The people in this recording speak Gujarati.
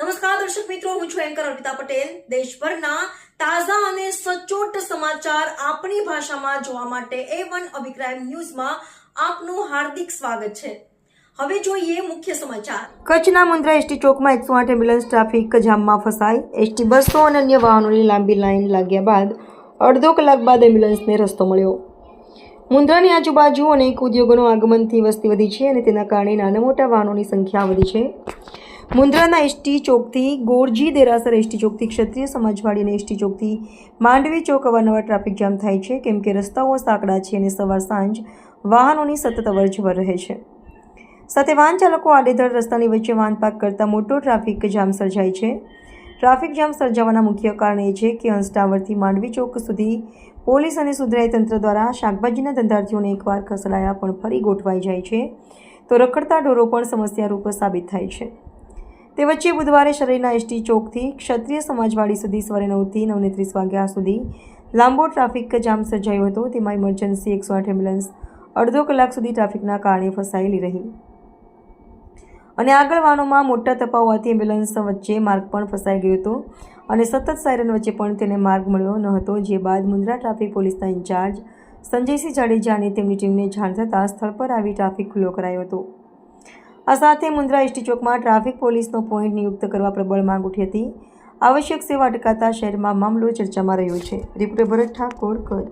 નમસ્કાર, દર્શક મિત્રો, હું છું એન્કર અર્પિતા પટેલ. દેશભરના તાજા અને સચોટ સમાચાર આપણી ભાષામાં જોવા માટે એ વન અભિપ્રાય ન્યૂઝમાં આપનું હાર્દિક સ્વાગત છે. હવે જોઈએ મુખ્ય સમાચાર. કચ્છના મુંદ્રા એસટી ચોકમાં એકસો આઠ એમ્બ્યુલન્સ ટ્રાફિક જામમાં ફસાઈ. એસટી બસો અને અન્ય વાહનોની લાંબી લાઈન લાગ્યા બાદ અડધો કલાક બાદ એમ્બ્યુલન્સને રસ્તો મળ્યો. મુંદ્રાની આજુબાજુ અનેક ઉદ્યોગોનું આગમનથી વસ્તી વધી છે અને તેના કારણે નાના મોટા વાહનોની સંખ્યા વધી છે. મુન્દ્રાના એસટી ચોકથી ગોરજી દેરાસર એસટી ચોકથી ક્ષત્રિય સમાજવાડી એસટી ચોકથી માંડવી ચોક અવારનવાર ટ્રાફિક જામ થાય છે, કેમ કે રસ્તાઓ સાંકડા છે અને સવાર સાંજ વાહનોની સતત અવરજવર રહે છે. સાથે વાહન ચાલકો આડેધડ રસ્તાની વચ્ચે વાહન પાર્ક કરતા મોટો ટ્રાફિક જામ સર્જાય છે. ટ્રાફિક જામ સર્જાવાના મુખ્ય કારણ એ છે કે અંશ ટાવરથી માંડવી ચોક સુધી પોલીસ અને સુધરાઈ તંત્ર દ્વારા શાકભાજીના ધંધાર્થીઓને એકવાર ખસેડાયા પણ ફરી ગોઠવાઈ જાય છે. તો રખડતા ઢોરો પણ સમસ્યારૂપ સાબિત થાય છે. તે વચ્ચે બુધવારે શરીરના એસટી ચોકથી ક્ષત્રિય સમાજવાડી સુધી સવારે નવથી નવને ત્રીસ વાગ્યા સુધી લાંબો ટ્રાફિક જામ સર્જાયો હતો. તેમાં ઇમરજન્સી એકસો આઠ એમ્બ્યુલન્સ અડધો કલાક સુધી ટ્રાફિકના કારણે ફસાયેલી રહી. અને આગળ વાહનોમાં મોટા તપાવ હોવાથી એમ્બ્યુલન્સ વચ્ચે માર્ગ પણ ફસાઈ ગયો હતો અને સતત સાયરન વચ્ચે પણ તેને માર્ગ મળ્યો ન હતો. જે બાદ મુન્દ્રા ટ્રાફિક પોલીસના ઇન્ચાર્જ સંજયસિંહ જાડેજા અને તેમની ટીમને જાણ થતાં સ્થળ પર આવી ટ્રાફિક ખુલ્લો કરાયો હતો. આ સાથે મુન્દ્રા એસટી ચોકમાં ટ્રાફિક પોલીસનો પોઈન્ટ નિયુક્ત કરવા પ્રબળ માંગ ઉઠી હતી. આવશ્યક સેવા અટકાતા શહેરમાં મામલો ચર્ચામાં રહ્યો છે. રિપોર્ટર ભરત ઠાકોર, કચ્છ.